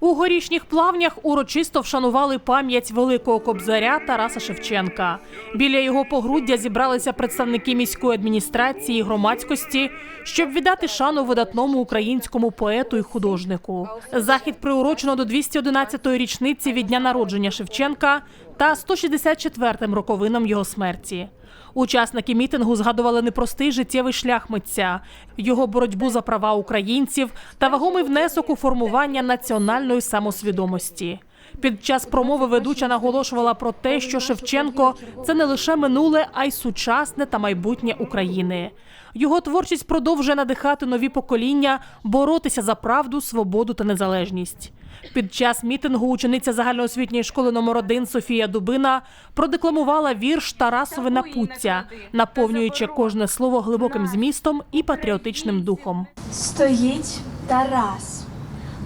У горішніх плавнях урочисто вшанували пам'ять великого кобзаря Тараса Шевченка. Біля його погруддя зібралися представники міської адміністрації і громадськості, щоб віддати шану видатному українському поету і художнику. Захід приурочено до 211-ї річниці від дня народження Шевченка та 164-м роковинам його смерті. Учасники мітингу згадували непростий життєвий шлях митця, його боротьбу за права українців та вагомий внесок у формування національної самосвідомості. Під час промови ведуча наголошувала про те, що Шевченко це не лише минуле, а й сучасне та майбутнє України. Його творчість продовжує надихати нові покоління боротися за правду, свободу та незалежність. Під час мітингу учениця загальноосвітньої школи номер 1 Софія Дубина продекламувала вірш Тарасове напуття, наповнюючи кожне слово глибоким змістом і патріотичним духом. Стоїть Тарас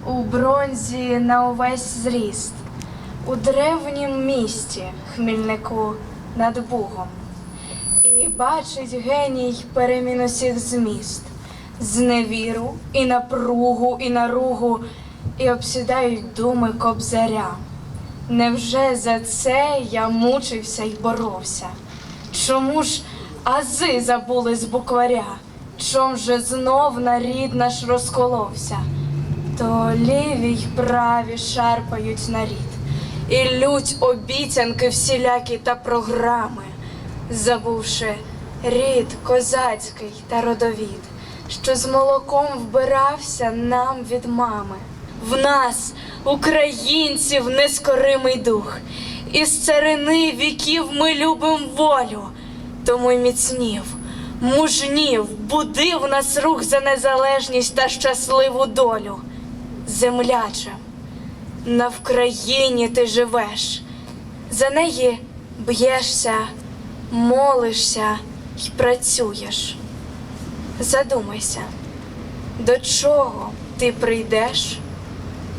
у бронзі на увесь зріст, у древнім місті Хмільнику над Бугом. І бачить геній перемін усіх зміст, зневіру і напругу, і наругу, і обсідають думи кобзаря. Невже за це я мучився й боровся? Чому ж ази забули з букваря? Чом же знов нарід наш розколовся? То ліві й праві шарпають нарід, і лють обіцянки всілякі та програми, забувши рід козацький та родовід, що з молоком вбирався нам від мами. В нас, українців, нескоримий дух, із царини віків ми любим волю, тому й міцнів, мужнів, будив нас рух за незалежність та щасливу долю. Земляче, на Вкраїні ти живеш, за неї б'єшся, молишся й працюєш. Задумайся, до чого ти прийдеш,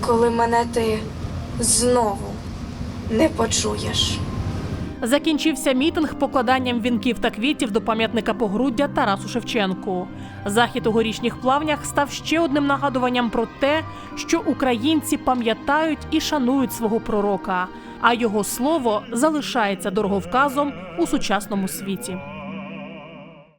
коли мене ти знову не почуєш. Закінчився мітинг покладанням вінків та квітів до пам'ятника погруддя Тарасу Шевченку. Захід у горішніх плавнях став ще одним нагадуванням про те, що українці пам'ятають і шанують свого пророка, а його слово залишається дороговказом у сучасному світі.